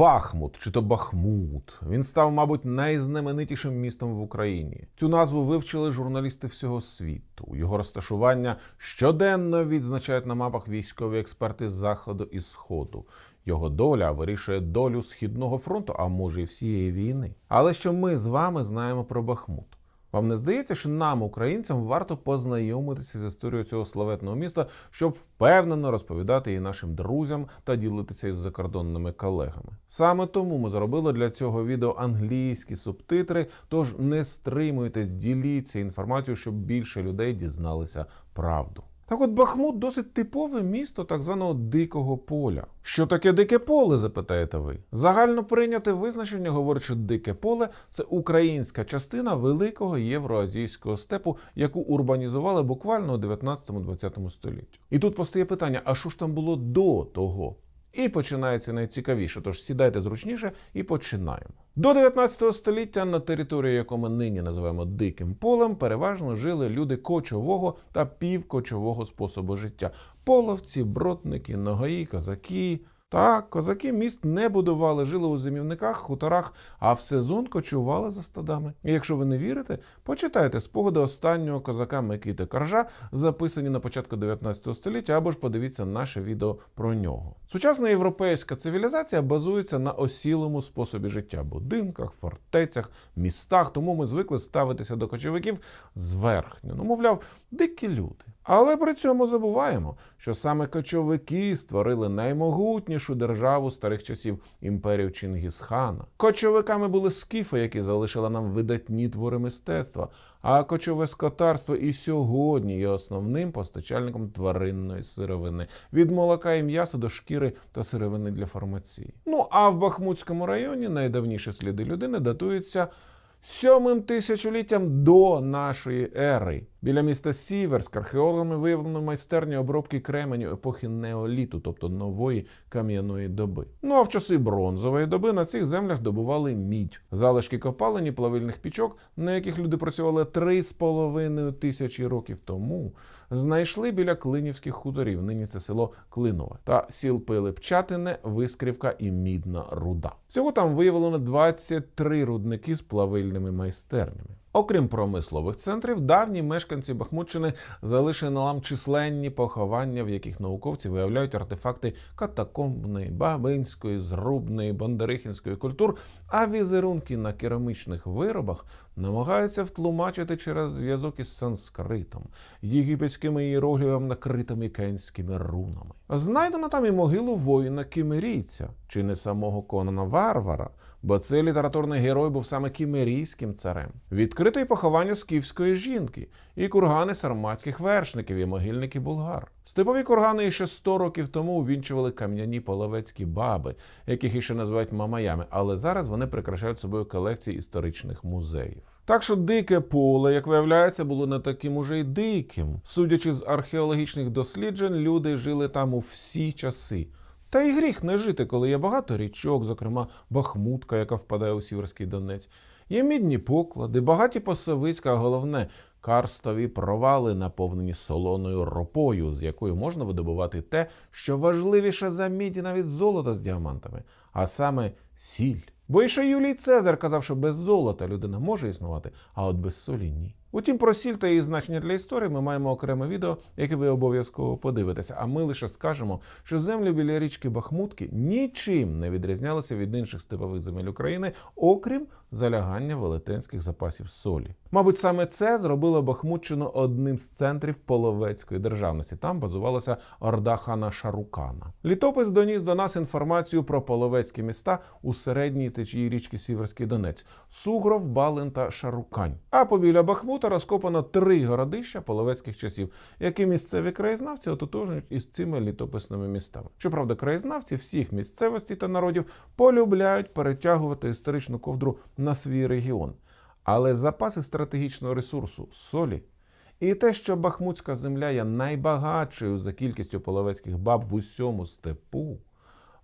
Бахмут чи то Бахмут. Він став, мабуть, найзнаменитішим містом в Україні. Цю назву вивчили журналісти всього світу. Його розташування щоденно відзначають на мапах військові експерти з заходу і сходу. Його доля вирішує долю східного фронту, а може і всієї війни. Але що ми з вами знаємо про Бахмут? Вам не здається, що нам, українцям, варто познайомитися з історією цього славетного міста, щоб впевнено розповідати її нашим друзям та ділитися із закордонними колегами. Саме тому ми зробили для цього відео англійські субтитри. Тож не стримуйтесь, діліться інформацією, щоб більше людей дізналися правду. Так от Бахмут досить типове місто так званого дикого поля. Що таке дике поле, запитаєте ви? Загально прийняте визначення говорить, дике поле це українська частина великого євроазійського степу, яку урбанізували буквально у 19-20 столітті. І тут постає питання: а що ж там було до того? І починається найцікавіше, тож сідайте зручніше і починаємо. До 19 століття на території, яку ми нині називаємо диким полем, переважно жили люди кочового та півкочового способу життя: половці, бродники, ногаї, козаки. Так, козаки міст не будували, жили у зимівниках, хуторах, а в сезон кочували за стадами. І якщо ви не вірите, почитайте спогади останнього козака Микити Каржа, записані на початку 19 століття, або ж подивіться наше відео про нього. Сучасна європейська цивілізація базується на осілому способі життя будинках, фортецях, містах. Тому ми звикли ставитися до кочовиків зверхньо. Ну, мовляв, дикі люди. Але при цьому забуваємо, що саме кочовики створили наймогутнішу державу старих часів імперію Чингісхана. Кочовиками були скіфи, які залишили нам видатні твори мистецтва. А кочове скотарство і сьогодні є основним постачальником тваринної сировини від молока і м'яса до шкіри та сировини для фармації. Ну а в Бахмутському районі найдавніші сліди людини датуються сьомим тисячоліттям до нашої ери. Біля міста Сіверськ археологами виявлено майстерні обробки кременю епохи неоліту, тобто нової кам'яної доби. Ну а в часи бронзової доби на цих землях добували мідь, залишки копалень плавильних пічок, на яких люди працювали три з половиною тисячі років тому. Знайшли біля Клинівських хуторів, нині це село Клинове, та сіл Пилипчатине, Вискрівка і Мідна Руда. Всього там виявлено 23 рудники з плавильними майстернями. Окрім промислових центрів, давні мешканці Бахмутщини залишили нам численні поховання, в яких науковці виявляють артефакти катакомбної, бабинської, зрубної, бондарихінської культур, а візерунки на керамічних виробах намагаються втлумачити через зв'язок із санскритом, єгипетськими іерогліфами, накритими кенськими рунами. Знайдено там і могилу воїна кімерійця, чи не самого Конана Варвара, бо цей літературний герой був саме кімерійським царем. Відкрите й поховання скіфської жінки, і кургани сарматських вершників, і могильники булгар. Степові кургани іще 100 років тому увінчували кам'яні половецькі баби, яких іще називають мамаями, але зараз вони прикрашають собою колекції історичних музеїв. Так що дике поле, як виявляється, було не таким уже й диким. Судячи з археологічних досліджень, люди жили там у всі часи. Та й гріх не жити, коли є багато річок, зокрема Бахмутка, яка впадає у Сіверський Донець. Є мідні поклади, багаті пасовиська, а головне карстові провали, наповнені солоною ропою, з якою можна видобувати те, що важливіше за мідь і навіть золото з діамантами, а саме сіль. Бо і ще Юлій Цезар казав, що без золота людина може існувати, а от без солі ні. Утім, про сіль та її значення для історії ми маємо окреме відео, яке ви обов'язково подивитеся. А ми лише скажемо, що землі біля річки Бахмутки нічим не відрізнялися від інших степових земель України, окрім залягання велетенських запасів солі. Мабуть, саме це зробило Бахмутщину одним з центрів половецької державності. Там базувалася орда хана Шарукана. Літопис доніс до нас інформацію про половецькі міста у середній течії річки Сіверський Донець: Сугров, Балин та Шарукань. А побіля Бахмута розкопано три городища половецьких часів, які місцеві краєзнавці ототожнюють із цими літописними містами. Щоправда, краєзнавці всіх місцевостей та народів полюбляють перетягувати історичну ковдру на свій регіон. Але запаси стратегічного ресурсу солі і те, що Бахмутська земля є найбагатшою за кількістю половецьких баб в усьому степу,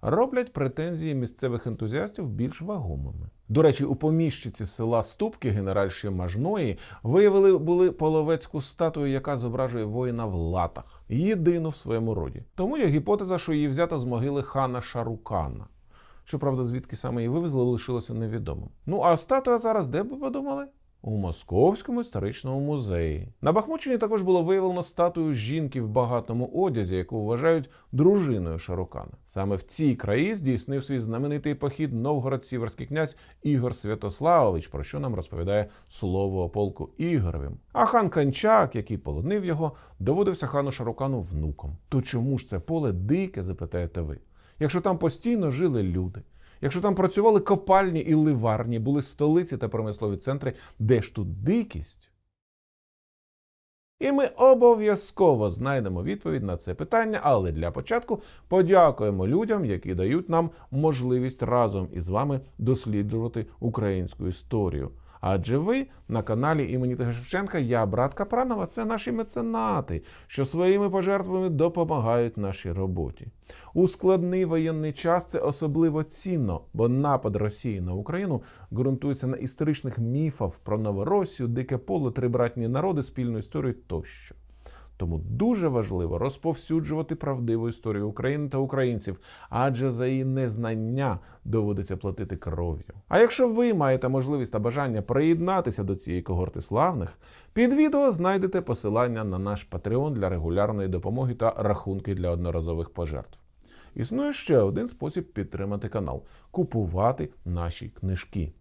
роблять претензії місцевих ентузіастів більш вагомими. До речі, у поміщиці села Ступки генеральші Мажної виявили були половецьку статую, яка зображує воїна в латах, єдину в своєму роді. Тому є гіпотеза, що її взято з могили хана Шарукана. Щоправда, звідки саме її вивезли, лишилося невідомим. Ну а статуя зараз де б ви подумали? У Московському історичному музеї на Бахмутчині також було виявлено статую жінки в багатому одязі, яку вважають дружиною Шарукана. Саме в цій краї здійснив свій знаменитий похід новгород-сіверський князь Ігор Святославович, про що нам розповідає слово о полку Ігоровим. А хан Канчак, який полонив його, доводився хану Шарукану внуком. То чому ж це поле дике, запитаєте ви? Якщо там постійно жили люди, якщо там працювали копальні і ливарні, були столиці та промислові центри, де ж тут дикість? І ми обов'язково знайдемо відповідь на це питання, але для початку подякуємо людям, які дають нам можливість разом із вами досліджувати українську історію. Адже ви на каналі імені Тега Шевченка, я, брат Капранова, це наші меценати, що своїми пожертвами допомагають нашій роботі. У складний воєнний час це особливо цінно, бо напад Росії на Україну ґрунтується на історичних міфах про Новоросію, дике поле, три братні народи, спільну історію тощо. Тому дуже важливо розповсюджувати правдиву історію України та українців, адже за її незнання доводиться платити кров'ю. А якщо ви маєте можливість та бажання приєднатися до цієї когорти славних, під відео знайдете посилання на наш Patreon для регулярної допомоги та рахунки для одноразових пожертв. Існує ще один спосіб підтримати канал купувати наші книжки.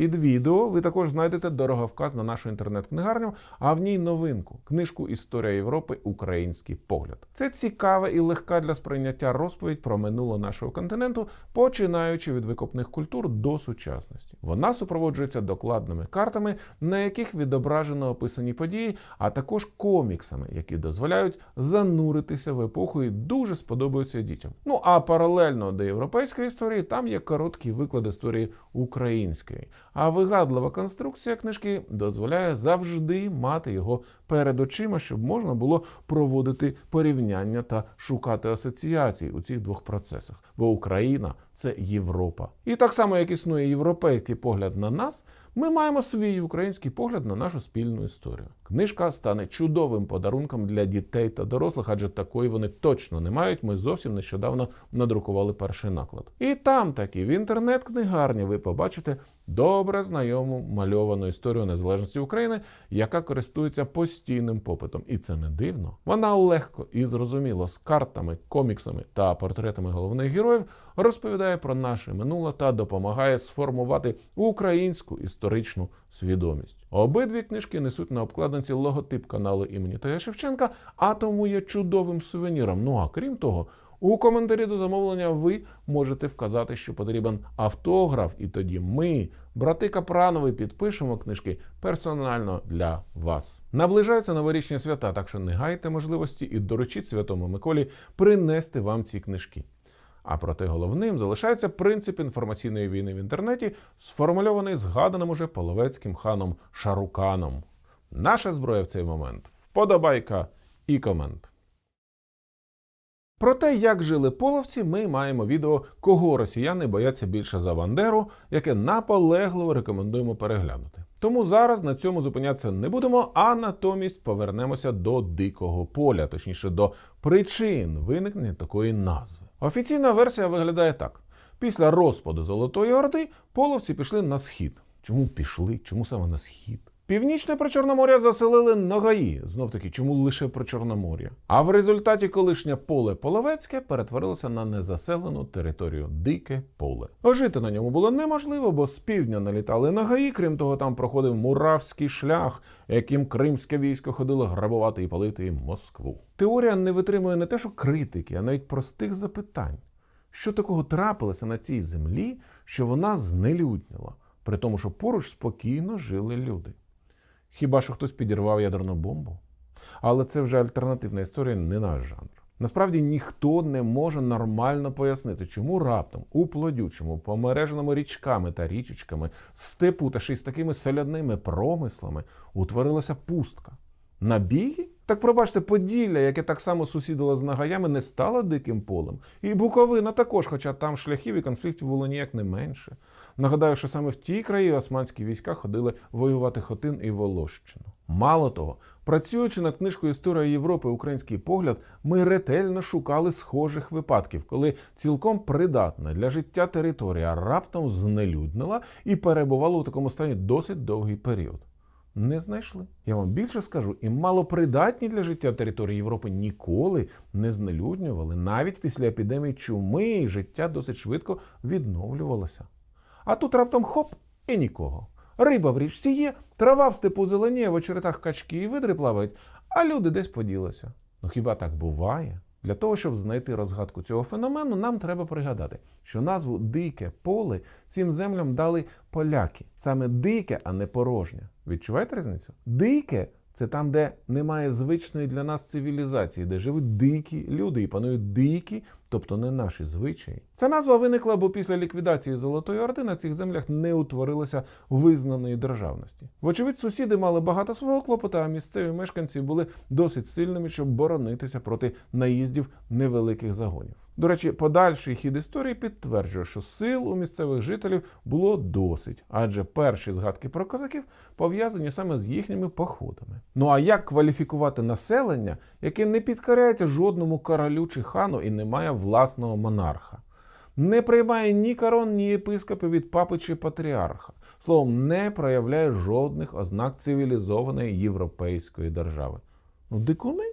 Під відео ви також знайдете дороговказ на нашу інтернет-книгарню, а в ній новинку книжку Історія Європи Український погляд. Це цікава і легка для сприйняття розповідь про минуле нашого континенту, починаючи від викопних культур до сучасності. Вона супроводжується докладними картами, на яких відображено описані події, а також коміксами, які дозволяють зануритися в епоху і дуже сподобаються дітям. Ну а паралельно до європейської історії там є короткий виклад історії української. А вигадлива конструкція книжки дозволяє завжди мати його перед очима, щоб можна було проводити порівняння та шукати асоціації у цих двох процесах. Бо Україна це Європа. І так само, як існує європейський погляд на нас, ми маємо свій український погляд на нашу спільну історію. Книжка стане чудовим подарунком для дітей та дорослих, адже такої вони точно не мають. Ми зовсім нещодавно надрукували перший наклад. І там таки в інтернет-книгарні ви побачите добре знайому мальовану історію незалежності України, яка користується постійним попитом. І це не дивно. Вона легко і зрозуміло з картами, коміксами та портретами головних героїв розповідає про наше минуле та допомагає сформувати українську історичну свідомість. Обидві книжки несуть на обкладинці логотип каналу імені Тега Шевченка, а тому є чудовим сувеніром. Ну а крім того. У коментарі до замовлення ви можете вказати, що потрібен автограф, і тоді ми, брати Капранови, підпишемо книжки персонально для вас. Наближаються новорічні свята, так що не гайте можливості і доручіть Святому Миколі принести вам ці книжки. А проте головним залишається принцип інформаційної війни в інтернеті, сформульований згаданим уже половецьким ханом Шаруканом. Наша зброя в цей момент вподобайка і комент. Про те, як жили половці, ми маємо відео, кого росіяни бояться більше за Бандеру, яке наполегливо рекомендуємо переглянути. Тому зараз на цьому зупинятися не будемо, а натомість повернемося до дикого поля, точніше до причин виникнення такої назви. Офіційна версія виглядає так: після розпаду Золотої Орди половці пішли на схід. Чому пішли? Чому саме на схід? Північне Причорномор'я заселили Ногаї, знов таки, чому лише Причорномор'я. А в результаті колишнє поле Половецьке перетворилося на незаселену територію Дике поле. Жити на ньому було неможливо, бо з півдня налітали Ногаї, крім того, там проходив Муравський шлях, яким кримське військо ходило грабувати і палити Москву. Теорія не витримує не те, що критики, а навіть простих запитань. Що такого трапилося на цій землі, що вона знелюдніла, при тому, що поруч спокійно жили люди. Хіба що хтось підірвав ядерну бомбу? Але це вже альтернативна історія, не наш жанр. Насправді ніхто не може нормально пояснити, чому раптом у плодючому, помереженому річками та річечками, степу та ще й з такими соляними промислами утворилася пустка. Набіги? Так пробачте, Поділля, яке так само сусідило з нагаями, не стало диким полем. І Буковина також, хоча там шляхів і конфліктів було ніяк не менше. Нагадаю, що саме в ті краї османські війська ходили воювати Хотин і Волощину. Мало того, працюючи над книжкою Історія Європи Український погляд, ми ретельно шукали схожих випадків, коли цілком придатна для життя територія раптом знелюднила і перебувала у такому стані досить довгий період. Не знайшли. Я вам більше скажу, і малопридатні для життя території Європи ніколи не знелюднювали. Навіть після епідемії чуми і життя досить швидко відновлювалося. А тут раптом хоп і нікого. Риба в річці є, трава в степу зеленіє, в очеретах качки і видри плавають, а люди десь поділися. Ну хіба так буває? Для того, щоб знайти розгадку цього феномену, нам треба пригадати, що назву дике поле цим землям дали поляки. Саме дике, а не порожнє. Відчуваєте різницю? Дике це там, де немає звичної для нас цивілізації, де живуть дикі люди і панують дикі, тобто не наші звичаї. Ця назва виникла, бо після ліквідації Золотої Орди на цих землях не утворилося визнаної державності. Вочевидь, сусіди мали багато свого клопота, а місцеві мешканці були досить сильними, щоб боронитися проти наїздів невеликих загонів. До речі, подальший хід історії підтверджує, що сил у місцевих жителів було досить, адже перші згадки про козаків пов'язані саме з їхніми походами. Ну а як кваліфікувати населення, яке не підкоряється жодному королю чи хану і не має власного монарха? Не приймає ні корон, ні єпископів від папи чи патріарха. Словом, не проявляє жодних ознак цивілізованої європейської держави. Ну, дикуни?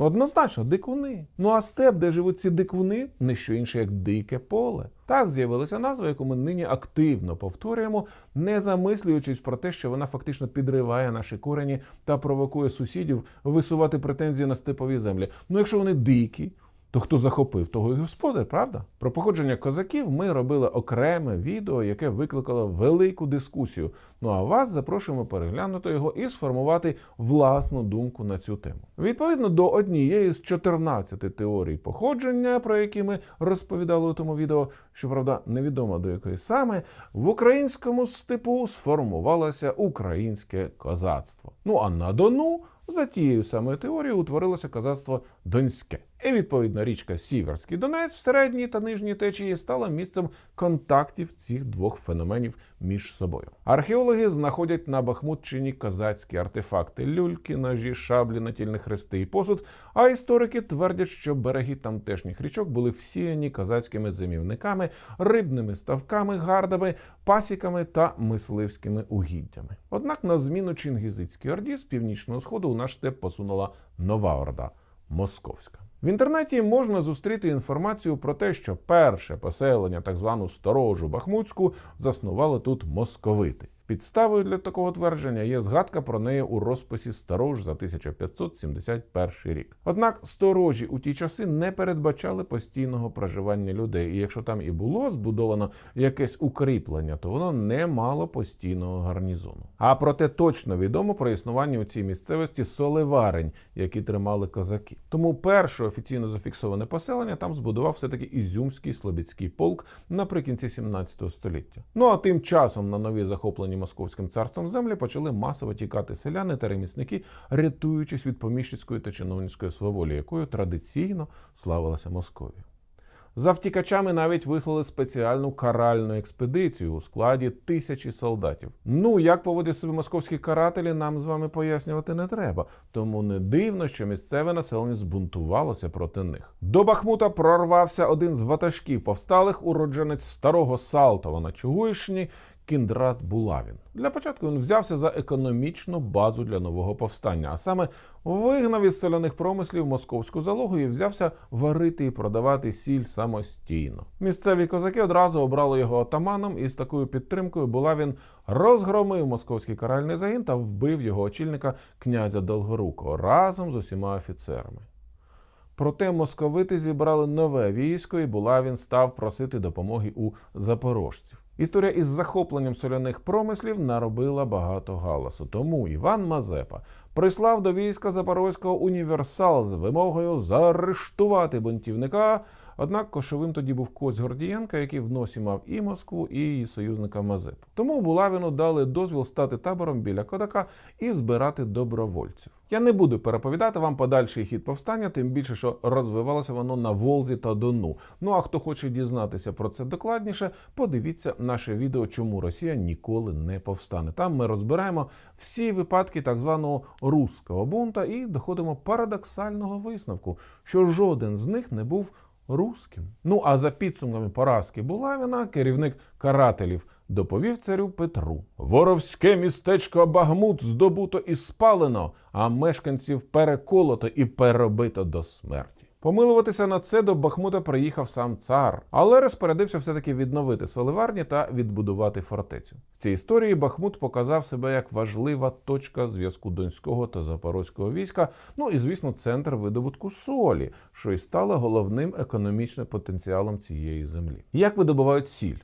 Однозначно, дикуни. Ну а степ, де живуть ці дикуни, не що інше, як дике поле. Так з'явилася назва, яку ми нині активно повторюємо, не замислюючись про те, що вона фактично підриває наші корені та провокує сусідів висувати претензії на степові землі. Ну, якщо вони дикі, то хто захопив, того і господар, правда? Про походження козаків ми робили окреме відео, яке викликало велику дискусію. Ну а вас запрошуємо переглянути його і сформувати власну думку на цю тему. Відповідно до однієї з 14 теорій походження, про які ми розповідали у тому відео, щоправда, невідомо до якої саме, в українському степу сформувалося українське козацтво. Ну а на Дону за тією самою теорією утворилося козацтво Донське. І відповідно річка Сіверський Донець в середній та нижній течії стала місцем контактів цих двох феноменів між собою. Археологи знаходять на Бахмутчині козацькі артефакти: люльки, ножі, шаблі, натільні хрести і посуд. А історики твердять, що береги тамтешніх річок були всіяні козацькими зимівниками, рибними ставками, гардами, пасіками та мисливськими угіддями. Однак на зміну Чингізицькій орді з північного сходу у штеп посунула нова орда московська. В інтернеті можна зустріти інформацію про те, що перше поселення, так звану сторожу Бахмутську, заснували тут московити. Підставою для такого твердження є згадка про неї у розписі сторож за 1571 рік. Однак сторожі у ті часи не передбачали постійного проживання людей, і якщо там і було збудовано якесь укріплення, то воно не мало постійного гарнізону. А проте точно відомо про існування у цій місцевості солеварень, які тримали козаки. Тому перше офіційно зафіксоване поселення там збудував все-таки Ізюмський Слобідський полк наприкінці 17 століття. Ну а тим часом на нові захоплені московським царством землі почали масово тікати селяни та ремісники, рятуючись від поміщицької та чиновницької сваволі, якою традиційно славилася Московія. За втікачами навіть вислали спеціальну каральну експедицію у складі тисячі солдатів. Ну як поводять себе московські карателі, нам з вами пояснювати не треба. Тому не дивно, що місцеве населення збунтувалося проти них. До Бахмута прорвався один з ватажків повсталих, уродженець старого Салтова на Чугуївщині, Кіндрат Булавін. Для початку він взявся за економічну базу для нового повстання, а саме вигнав із соляних промислів московську залогу і взявся варити і продавати сіль самостійно. Місцеві козаки одразу обрали його отаманом, і з такою підтримкою Булавін розгромив московський каральний загін та вбив його очільника князя Долгорукого разом з усіма офіцерами. Проте московити зібрали нове військо, і Булавін став просити допомоги у запорожців. Історія із захопленням соляних промислів наробила багато галасу. Тому Іван Мазепа прислав до війська Запорозького універсал з вимогою заарештувати бунтівника, Однак кошовим тоді був Кость Гордієнка, який в носі мав і Москву, і її союзника Мазепу. Тому Булавіну дали дозвіл стати табором біля Кодака і збирати добровольців. Я не буду переповідати вам подальший хід повстання, тим більше, що розвивалося воно на Волзі та Дону. Ну а хто хоче дізнатися про це докладніше, подивіться наше відео, чому Росія ніколи не повстане. Там ми розбираємо всі випадки так званого руського бунта і доходимо парадоксального висновку, що жоден з них не був руським. Ну а за підсумками поразки Булавіна, керівник карателів доповів царю Петру: Воровське містечко Багмут здобуто і спалено, а мешканців переколото і перебито до смерті. Помилуватися на це до Бахмута приїхав сам цар, але розпорядився все-таки відновити соливарні та відбудувати фортецю. В цій історії Бахмут показав себе як важлива точка зв'язку донського та запорозького війська. Ну і звісно, центр видобутку солі, що й стало головним економічним потенціалом цієї землі. Як видобувають сіль?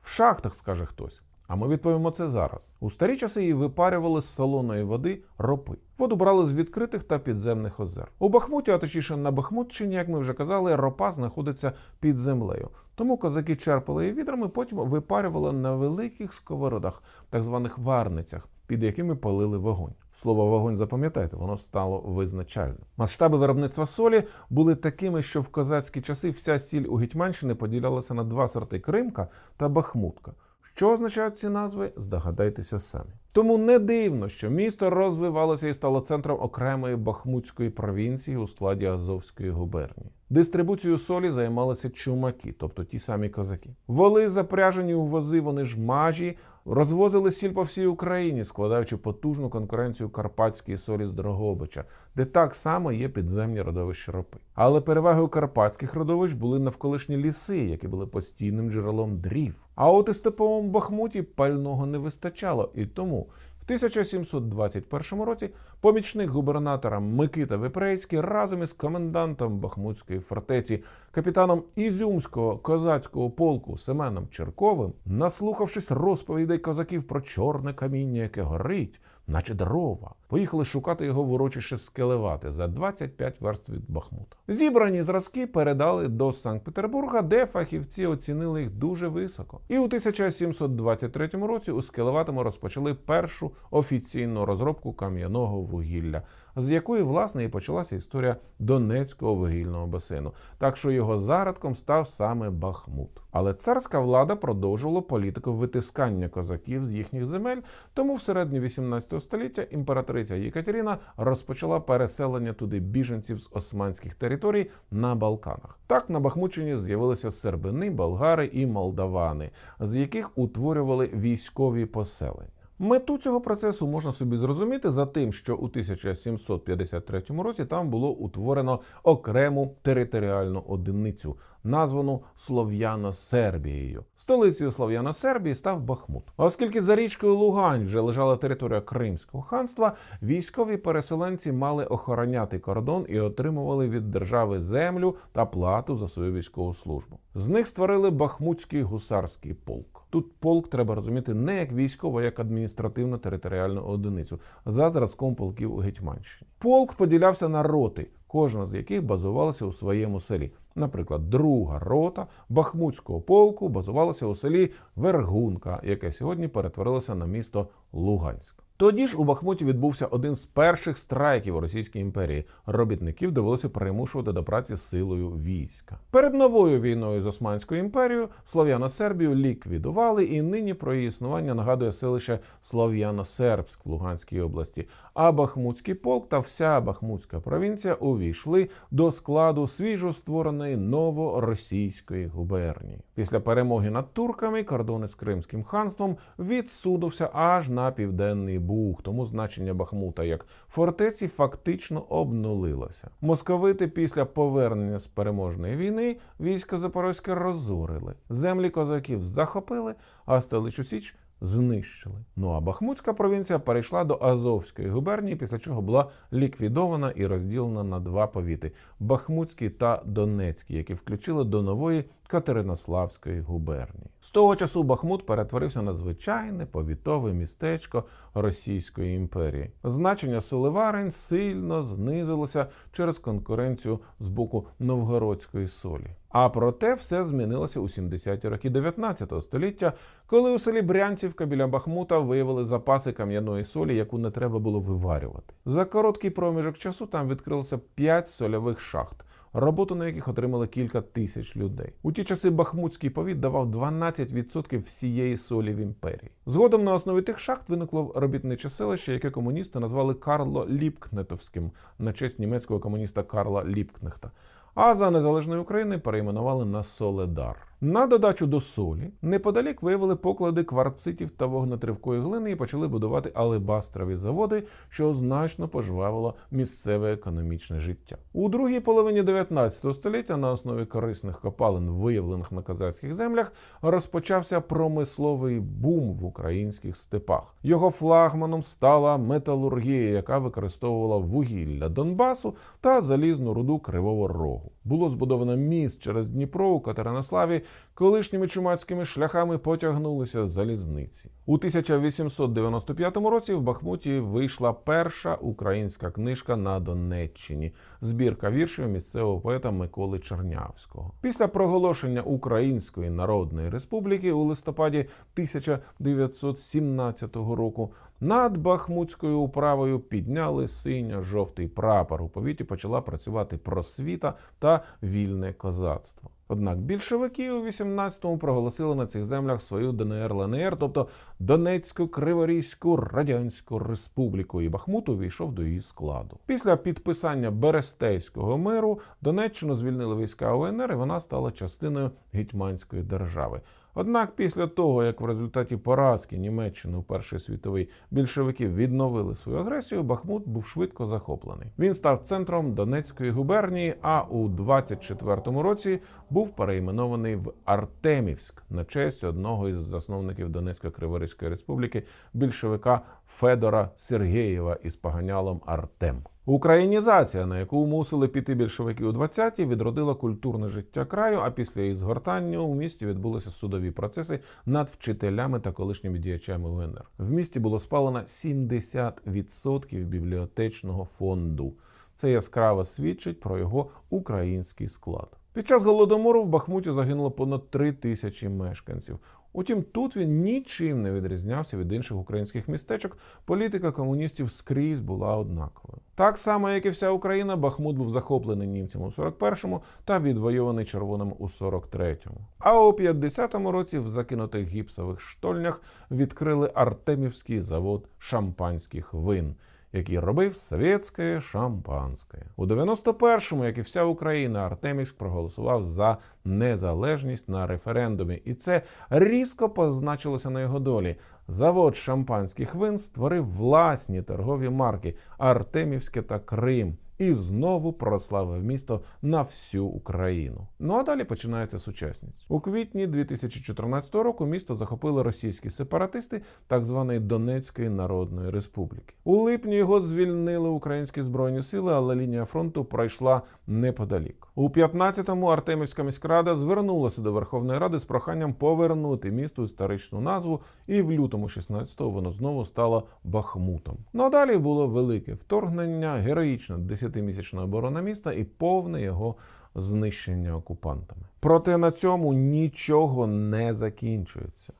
В шахтах, скаже хтось. А ми відповімо це зараз. У старі часи її випарювали з солоної води ропи. Воду брали з відкритих та підземних озер. У Бахмуті, а точніше на Бахмутщині, як ми вже казали, ропа знаходиться під землею. Тому козаки черпали її відрами, потім випарювали на великих сковородах, так званих варницях, під якими палили вогонь. Слово вогонь запам'ятайте, воно стало визначальним. Масштаби виробництва солі були такими, що в козацькі часи вся сіль у Гетьманщини поділялася на два сорти Кримка та Бахмутка. Що означають ці назви, здогадайтеся самі. Тому не дивно, що місто розвивалося і стало центром окремої бахмутської провінції у складі Азовської губернії. Дистрибуцією солі займалися чумаки, тобто ті самі козаки. Воли запряжені у вози, вони ж мажі, розвозили сіль по всій Україні, складаючи потужну конкуренцію карпатської солі з Дрогобича, де так само є підземні родовища ропи. Але перевагою карпатських родовищ були навколишні ліси, які були постійним джерелом дрів. А от і степовому Бахмуті пального не вистачало, і тому. В 1721 році помічник губернатора Микита Випрейський разом із комендантом Бахмутської фортеці, капітаном Ізюмського козацького полку Семеном Черковим, наслухавшись розповідей козаків про чорне каміння, яке горить, наче дрова, поїхали шукати його в урочище Скелевати за 25 верст від Бахмута. Зібрані зразки передали до Санкт-Петербурга, де фахівці оцінили їх дуже високо. І у 1723 році у Скелеватому розпочали першу офіційну розробку кам'яного вугілля, з якої власне і почалася історія Донецького вугільного басейну. Так що його зародком став саме Бахмут. Але царська влада продовжувала політику витискання козаків з їхніх земель, тому в середині 18 століття імператриця Єкатерина розпочала переселення туди біженців з османських територій на Балканах. Так на Бахмутчині з'явилися сербини, болгари і молдавани, з яких утворювали військові поселення. Мету цього процесу можна собі зрозуміти за тим, що у 1753 році там було утворено окрему територіальну одиницю, названу Слов'яно-Сербією. Столицею Слов'яно-Сербії став Бахмут. Оскільки за річкою Лугань вже лежала територія Кримського ханства, військові переселенці мали охороняти кордон і отримували від держави землю та плату за свою військову службу. З них створили Бахмутський гусарський полк. Тут полк треба розуміти не як військово, а як адміністративно-територіальну одиницю за зразком полків у Гетьманщині. Полк поділявся на роти, кожна з яких базувалася у своєму селі. Наприклад, друга рота Бахмутського полку базувалася у селі Вергунка, яке сьогодні перетворилося на місто Луганськ. Тоді ж у Бахмуті відбувся один з перших страйків у Російській імперії. Робітників довелося примушувати до праці силою війська. Перед новою війною з Османською імперією Слов'яно-Сербію ліквідували, і нині про її існування нагадує селище Слов'яно-Сербськ в Луганській області. А Бахмутський полк та вся Бахмутська провінція увійшли до складу свіжо створеної новоросійської губернії. Після перемоги над турками кордони з Кримським ханством відсунувся аж на південний Буг, тому значення Бахмута як фортеці фактично обнулилося. Московити після повернення з переможної війни війська Запорозьке розорили. Землі козаків захопили, а столичу Січ знищили. Ну а Бахмутська провінція перейшла до Азовської губернії, після чого була ліквідована і розділена на два повіти Бахмутський та Донецький, які включили до нової Катеринославської губернії. З того часу Бахмут перетворився на звичайне повітове містечко Російської імперії. Значення Соливарень сильно знизилося через конкуренцію з боку новгородської солі. А проте все змінилося у 70-ті роки 19 століття, коли у селі Брянцівка біля Бахмута виявили запаси кам'яної солі, яку не треба було виварювати. За короткий проміжок часу там відкрилося 5 сольових шахт. Роботу на яких отримали кілька тисяч людей. У ті часи Бахмутський повіт давав 12% всієї солі в імперії. Згодом на основі тих шахт виникло робітниче селище, яке комуністи назвали Карло Ліпкнетовським на честь німецького комуніста Карла Ліпкнехта. А за незалежної України перейменували на Соледар. На додачу до солі неподалік виявили поклади кварцитів та вогнетривкої глини і почали будувати алебастрові заводи, що значно пожвавило місцеве економічне життя. У другій половині 19 століття на основі корисних копалин, виявлених на казацьких землях, розпочався промисловий бум в українських степах. Його флагманом стала металургія, яка використовувала вугілля Донбасу та залізну руду Кривого Рогу. Було збудовано міст через Дніпро у Катеринославі, колишніми чумацькими шляхами потягнулися залізниці. У 1895 році в Бахмуті вийшла перша українська книжка на Донеччині збірка віршів місцевого поета Миколи Чернявського. Після проголошення Української Народної Республіки у листопаді 1917 року над Бахмутською управою підняли синьо-жовтий прапор. У повіті почала працювати просвіта та вільне козацтво. Однак більшовики у 18-му проголосили на цих землях свою ДНР ЛНР, тобто Донецьку Криворізьку Радянську Республіку, і Бахмут увійшов до її складу. Після підписання Берестейського миру Донеччину звільнили війська УНР, і вона стала частиною гетьманської держави. Однак після того, як в результаті поразки Німеччини у Перший світовий більшовики відновили свою агресію, Бахмут був швидко захоплений. Він став центром Донецької губернії, а у 24-му році був перейменований в Артемівськ на честь одного із засновників Донецько-Криворізької республіки, більшовика Федора Сергєєва із поганялом Артем. Українізація, на яку мусили піти більшовики у 20-ті, відродила культурне життя краю. А після її згортання у місті відбулися судові процеси над вчителями та колишніми діячами УНР. В місті було спалено 70% бібліотечного фонду. Це яскраво свідчить про його український склад. Під час голодомору в Бахмуті загинуло понад три тисячі мешканців. Утім, тут він нічим не відрізнявся від інших українських містечок. Політика комуністів скрізь була однаковою. Так само, як і вся Україна, Бахмут був захоплений німцями у 41-му та відвойований червоним у 43-му. А у 50-му році в закинутих гіпсових штольнях відкрили Артемівський завод шампанських вин який робив совєтське шампанське. У 91-му, як і вся Україна, Артемівськ проголосував за незалежність на референдумі, і це різко позначилося на його долі. Завод шампанських вин створив власні торгові марки Артемівське та Крим. І знову прославив місто на всю Україну. Ну а далі починається сучасність. У квітні 2014 року місто захопили російські сепаратисти так званої Донецької Народної Республіки. У липні його звільнили українські збройні сили, але лінія фронту пройшла неподалік. У 15-му Артемівська міськрада звернулася до Верховної Ради з проханням повернути місту історичну назву, і в лютому 16-го воно знову стало Бахмутом. Ну а далі було велике вторгнення, героїчна 10-місячна оборона міста і повне його знищення окупантами. Проте на цьому нічого не закінчується.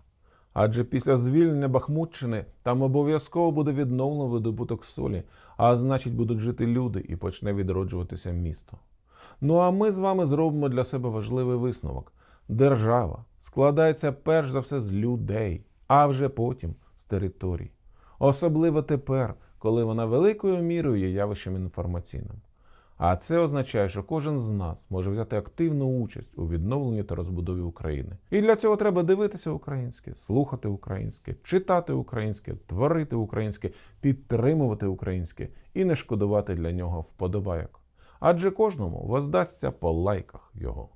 Адже після звільнення Бахмутщини там обов'язково буде відновлено видобуток солі, а значить будуть жити люди і почне відроджуватися місто. Ну а ми з вами зробимо для себе важливий висновок: держава складається перш за все з людей, а вже потім з територій. Особливо тепер, коли вона великою мірою є явищем інформаційним. А це означає, що кожен з нас може взяти активну участь у відновленні та розбудові України. І для цього треба дивитися українське, слухати українське, читати українське, творити українське, підтримувати українське і не шкодувати для нього вподобайок. Адже кожному воздасться по лайках його.